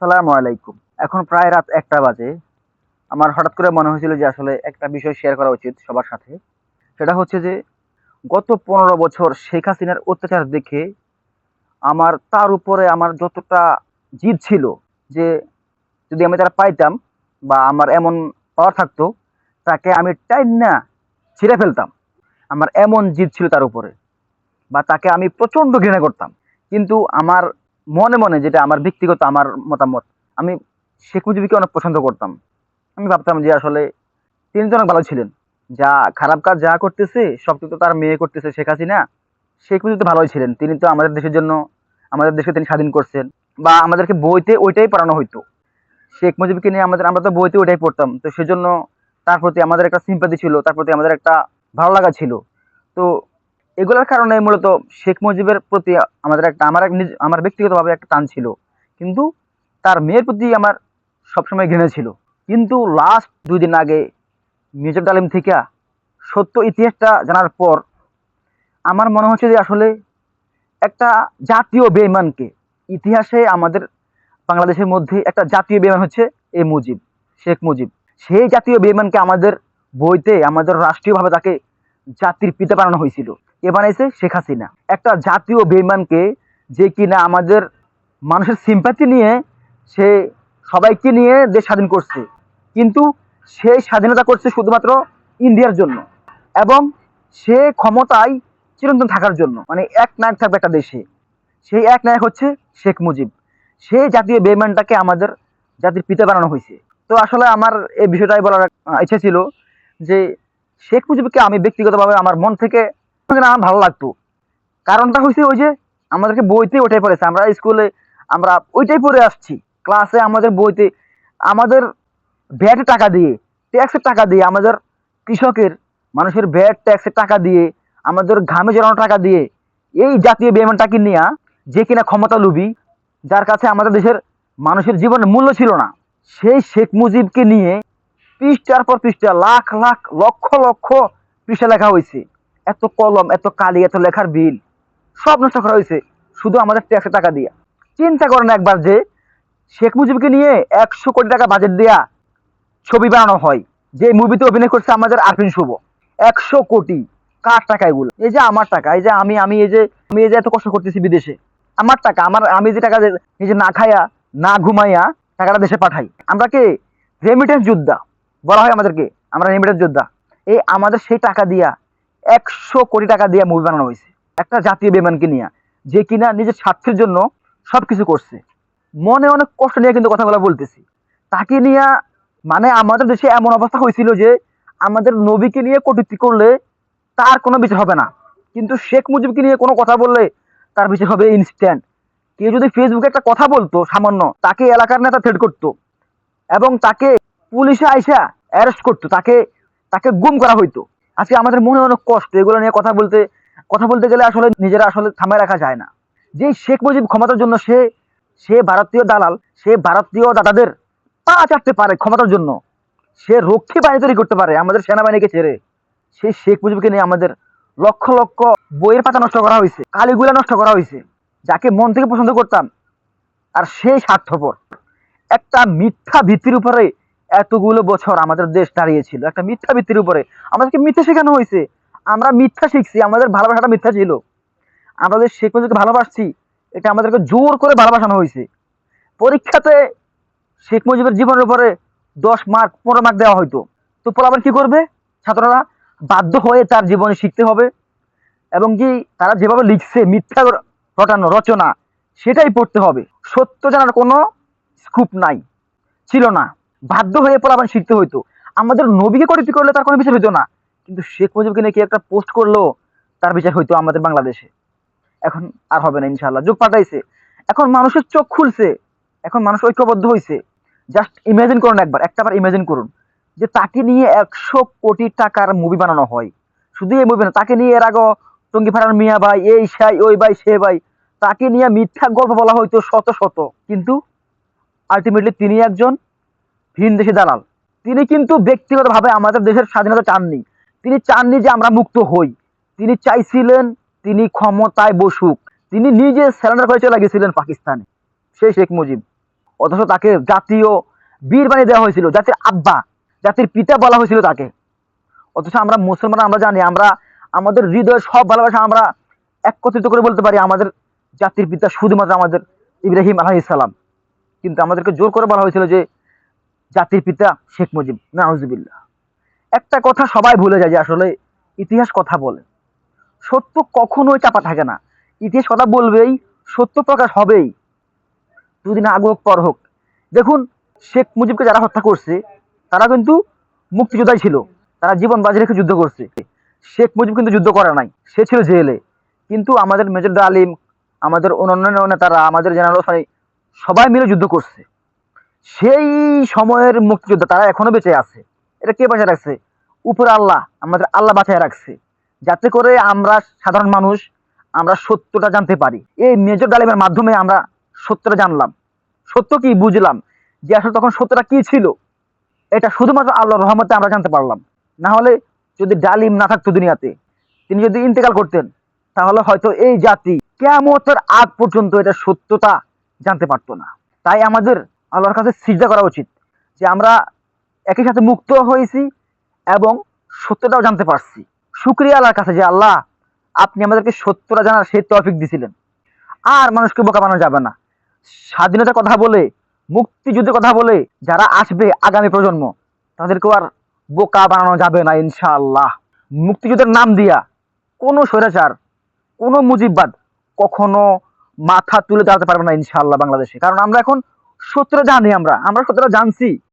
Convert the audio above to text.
সালামু আলাইকুম। এখন প্রায় রাত একটা বাজে। আমার হঠাৎ করে মনে হয়েছিল যে আসলে একটা বিষয় শেয়ার করা উচিত সবার সাথে। সেটা হচ্ছে যে, গত পনেরো বছর শেখ হাসিনার অত্যাচার দেখে আমার তার উপরে আমার যতটা জিদ ছিল যে, যদি আমি তারা পাইতাম বা আমার এমন পাওয়ার থাকতো, তাকে আমি টাইম না ছিঁড়ে ফেলতাম। আমার এমন জিদ ছিল তার উপরে। বা তাকে আমি প্রচণ্ড ঘৃণা করতাম। কিন্তু আমার মনে মনে যেটা আমার ব্যক্তিগত, আমার মতামত, আমি শেখ মুজিবকে অনেক পছন্দ করতাম। আমি ভাবতাম যে আসলে তিনি তো অনেক ভালো ছিলেন। যা খারাপ কাজ যা করতেছে, সব তো তার মেয়ে করতেছে, শেখ হাসিনা, শেখ মুজিব তো ভালোই ছিলেন। তিনি তো আমাদের দেশের জন্য, আমাদের দেশকে তিনি স্বাধীন করছেন। বা আমাদেরকে বইতে ওইটাই পড়ানো হইতো। শেখ মুজিবকে নিয়ে আমাদের, আমরা তো বইতে ওইটাই পড়তাম। তো সেজন্য তার প্রতি আমাদের একটা সিম্পাতি ছিল, তার প্রতি আমাদের একটা ভালো লাগা ছিল। তো এগুলোর কারণে মূলত শেখ মুজিবের প্রতি আমাদের একটা, আমার এক নিজ, আমার ব্যক্তিগতভাবে একটা টান ছিল। কিন্তু তার মেয়ের প্রতি আমার সবসময় ঘৃণা ছিল। কিন্তু লাস্ট দুই দিন আগে মির্জা ডালিম থেকে সত্য ইতিহাসটা জানার পর আমার মনে হচ্ছে যে আসলে একটা জাতীয় বেইমানকে ইতিহাসে আমাদের বাংলাদেশের মধ্যে একটা জাতীয় বেইমান হচ্ছে এই মুজিব, শেখ মুজিব। সেই জাতীয় বেইমানকে আমাদের বইতে, আমাদের রাষ্ট্রীয়ভাবে তাকে জাতির পিতা বানানো হয়েছিল। কে বানাইছে? শেখ হাসিনা। একটা জাতীয় বেইমানকে যে কিনা আমাদের মানুষের সিম্পাতি নিয়ে সে সবাইকে নিয়ে দেশ স্বাধীন করছে। কিন্তু সেই স্বাধীনতা করছে শুধুমাত্র ইন্ডিয়ার জন্য এবং সে ক্ষমতায় চিরন্তন থাকার জন্য। মানে এক নায়ক থাকবে একটা দেশে। সেই এক নায়ক হচ্ছে শেখ মুজিব। সেই জাতীয় বেইমানটাকে আমাদের জাতির পিতা বানানো হয়েছে। তো আসলে আমার এই বিষয়টাই বলার ইচ্ছা ছিল যে শেখ মুজিবকে আমি ব্যক্তিগতভাবে আমার মন থেকে আমার ভালো লাগতো। কারণটা হয়েছে ওই যে আমাদেরকে বইতে ওটাই পড়েছে। আমরা স্কুলে আমরা ওইটাই পড়ে আসছি। ক্লাসে আমাদের বইতে আমাদের ভ্যাট টাকা দিয়ে ট্যাক্সের টাকা দিয়ে আমাদের কৃষকের, মানুষের ভ্যাট ট্যাক্সের টাকা দিয়ে, আমাদের ঘামে জড়ানো টাকা দিয়ে এই জাতীয় বেমানটাকে নিয়ে যে কিনা ক্ষমতা লুবি যার কাছে আমাদের দেশের মানুষের জীবনের মূল্য ছিল না, সেই শেখ মুজিবকে নিয়ে পৃষ্ঠার পর পৃষ্ঠা লাখ লাখ, লক্ষ লক্ষ পৃষ্ঠা লেখা হয়েছে। এত কলম, এত কালি, এত লেখার বিল, সব নষ্ট করা হয়েছে, শুধু আমাদের ট্যাক্সের টাকা দিয়া। চিন্তা করেন একবার যে, শেখ মুজিবকে নিয়ে একশো কোটি টাকা বাজেট দেয়া ছবি বানানো হয়, যে মুভিতে অভিনয় করছে আমাদের আরফিন শুভ। একশো কোটি, কার টাকা এগুলো? এই যে আমার টাকা, এই যে আমি আমি, এই যে, আমি এই যে এত কষ্ট করতেছি বিদেশে, আমার টাকা, আমার, আমি যে টাকা যে না খাইয়া না ঘুমাইয়া টাকাটা দেশে পাঠাই। আমরা কে? রেমিটেন্স যোদ্ধা। বলা হয় আমাদেরকে, আমরা রেমিটেন্স যোদ্ধা। এই আমাদের সেই টাকা দিয়া একশো কোটি টাকা দিয়া মুভি বানানো হয়েছে, একটা জাতীয় বেমানকে নিয়ে, যে কিনা নিজের স্বার্থের জন্য সবকিছু করছে। মনে অনেক কষ্ট নিয়ে কিন্তু কথাগুলো বলতেছি। তাকে নিয়ে মানে আমাদের দেশে এমন অবস্থা হয়েছিল যে, আমাদের নবীকে নিয়ে কটূক্তি করলে তার কোনো বিচার হবে না। কিন্তু শেখ মুজিবকে নিয়ে কোনো কথা বললে তার বিচার হবে ইনস্ট্যান্ট কেউ যদি ফেসবুকে একটা কথা বলতো, সামান্য, তাকে এলাকার নেতা থ্রেড করতো। এবং তাকে পুলিশে আইসা অ্যারেস্ট করতো, তাকে তাকে গুম করা হইতো। আজকে আমাদের মনে অনেক কষ্ট, এগুলো নিয়ে কথা বলতে কথা বলতে গেলে আসলে নিজেরা আসলে থামায় রাখা যায় না। যে শেখ মুজিব ক্ষমতার জন্য সে সে ভারতীয় দালাল, সে ভারতীয় দাদাদের পা চাটতে পারে ক্ষমতার জন্য, সে রক্ষী বাহিনী তৈরি করতে পারে আমাদের সেনাবাহিনীকে ছেড়ে। সেই শেখ মুজিবকে নিয়ে আমাদের লক্ষ লক্ষ বইয়ের পাতা নষ্ট করা হয়েছে, কালিগুলা নষ্ট করা হয়েছে, যাকে মন থেকে পছন্দ করতাম, আর সেই স্বার্থপর। একটা মিথ্যা ভিত্তির উপরে এতগুলো বছর আমাদের দেশ দাঁড়িয়েছিল। একটা মিথ্যা ভিত্তির উপরে। আমাদেরকে মিথ্যা শেখানো হয়েছে। আমরা মিথ্যা শিখছি। আমাদের ভালোবাসাটা মিথ্যা ছিল। আমরা যে শেখ মুজিবকে ভালোবাসছি, এটা আমাদেরকে জোর করে ভালোবাসানো হয়েছে। পরীক্ষাতে শেখ মুজিবের জীবনের উপরে দশ মার্ক পনেরো মার্ক দেওয়া হয়তো তো পোলাবার কি করবে? ছাত্ররা বাধ্য হয়ে তার জীবনে শিখতে হবে। এবং কি তারা যেভাবে লিখছে, মিথ্যা রটানো, রচনা, সেটাই পড়তে হবে। সত্য জানার কোনো স্কুপ নাই। ছিল না। বাধ্য হয়ে পোলাবান শিখতে হইতো। আমাদের নবীকে করিতে করলে তার কোনো বিচার হইতো না। কিন্তু শেখ মুজিবকে নিয়ে কি একটা পোস্ট করল? তার বিচার হইতো আমাদের বাংলাদেশে। এখন আর হবে না ইনশাল্লাহ যুগ পাল্টাইছে। এখন মানুষের চোখ খুলছে। এখন মানুষ ঐক্যবদ্ধ হয়েছে জাস্ট ইমাজিন করুন একবার, একটা বার ইমাজিন করুন। যে তাকে নিয়ে একশো কোটি টাকার মুভি বানানো হয়। শুধু এই মুভি না, তাকে নিয়ে এর আগে টঙ্গি ফারান মিয়া ভাই, এই সাই, ওই ভাই, সে ভাই, তাকে নিয়ে মিথ্যা গল্প বলা হয়তো শত শত। কিন্তু আলটিমেটলি তিনি একজন ভিন দেশি দালাল। তিনি কিন্তু ব্যক্তিগতভাবে আমাদের দেশের স্বাধীনতা চাননি। তিনি চাননি যে আমরা মুক্ত হই। তিনি চাইছিলেন তিনি ক্ষমতায় বসুক। তিনি নিজে স্যালেন্ডার করে চলে গেছিলেন পাকিস্তানে। সেই শেখ মুজিব। অথচ তাকে জাতীয় বীর বানিয়ে দেওয়া হয়েছিল, জাতির আব্বা, জাতির পিতা বলা হয়েছিল তাকে। অথচ আমরা মুসলমান, আমরা জানি, আমরা আমাদের হৃদয়ের সব ভালোবাসা আমরা একত্রিত করে বলতে পারি, আমাদের জাতির পিতা শুধুমাত্র আমাদের ইব্রাহিম আলাহ ইসলাম কিন্তু আমাদেরকে জোর করে বলা হয়েছিল যে জাতির পিতা শেখ মুজিব, নাউজুবিল্লাহ। একটা কথা সবাই ভুলে যায় যে আসলে ইতিহাস কথা বলে। সত্য কখনোই চাপা থাকে না। ইতিহাস কথা বলবেই, সত্য প্রকাশ হবেই। দুদিন আগ হোক, পর হোক। দেখুন, শেখ মুজিবকে যারা হত্যা করছে, তারা কিন্তু মুক্তিযোদ্ধাই ছিল। তারা জীবন বাজি রেখে যুদ্ধ করছে। শেখ মুজিব কিন্তু যুদ্ধ করে নাই। সে ছিল জেলে। কিন্তু আমাদের মেজর আলিম, আমাদের অন্যান্য নেতারা, আমাদের জেনারেল সবাই মিলে যুদ্ধ করছে। সেই সময়ের মুক্তিযোদ্ধা তারা এখনও বেঁচে আছে। এটা কে বাঁচিয়ে রাখছে? উপরে আল্লাহ, আমাদের আল্লাহ বাঁচিয়ে রাখছে। যাতে করে আমরা সাধারণ মানুষ, আমরা সত্যটা জানতে পারি। এই মেজর ডালিমের মাধ্যমে আমরা সত্যটা জানলাম। সত্য কি বুঝলাম? যে আসলে তখন সত্যটা কি ছিল? এটা শুধুমাত্র আল্লাহর রহমতে আমরা জানতে পারলাম। না হলে যদি ডালিম না থাকতো দুনিয়াতে, তিনি যদি ইন্তেকাল করতেন, তাহলে হয়তো এই জাতি কেমতের আগ পর্যন্ত এটা সত্যতা জানতে পারতো না। তাই আমাদের আল্লাহর কাছে সিজদা করা উচিত যে আমরা একই সাথে মুক্ত হয়েছি এবং সত্যটাও জানতে পারছি। শুক্রিয়া আল্লাহর কাছে যে আল্লাহ, আপনি আমাদেরকে সত্যটা জানার সেই তৌফিক দিছিলেন। আর মানুষকে বোকা বানানো যাবে না। স্বাধীনতার কথা বলে, মুক্তিযুদ্ধের কথা বলে যারা আসবে আগামী প্রজন্ম, তাদেরকেও আর বোকা বানানো যাবে না ইনশাআল্লাহ। মুক্তিযুদ্ধের নাম দিয়া কোনো স্বৈরাচার, কোনো মুজিববাদ কখনো মাথা তুলে দাঁড়াতে পারবে না ইনশাআল্লাহ বাংলাদেশে। কারণ আমরা এখন সত্যটা জানি আমরা আমরা সূত্র জানছি।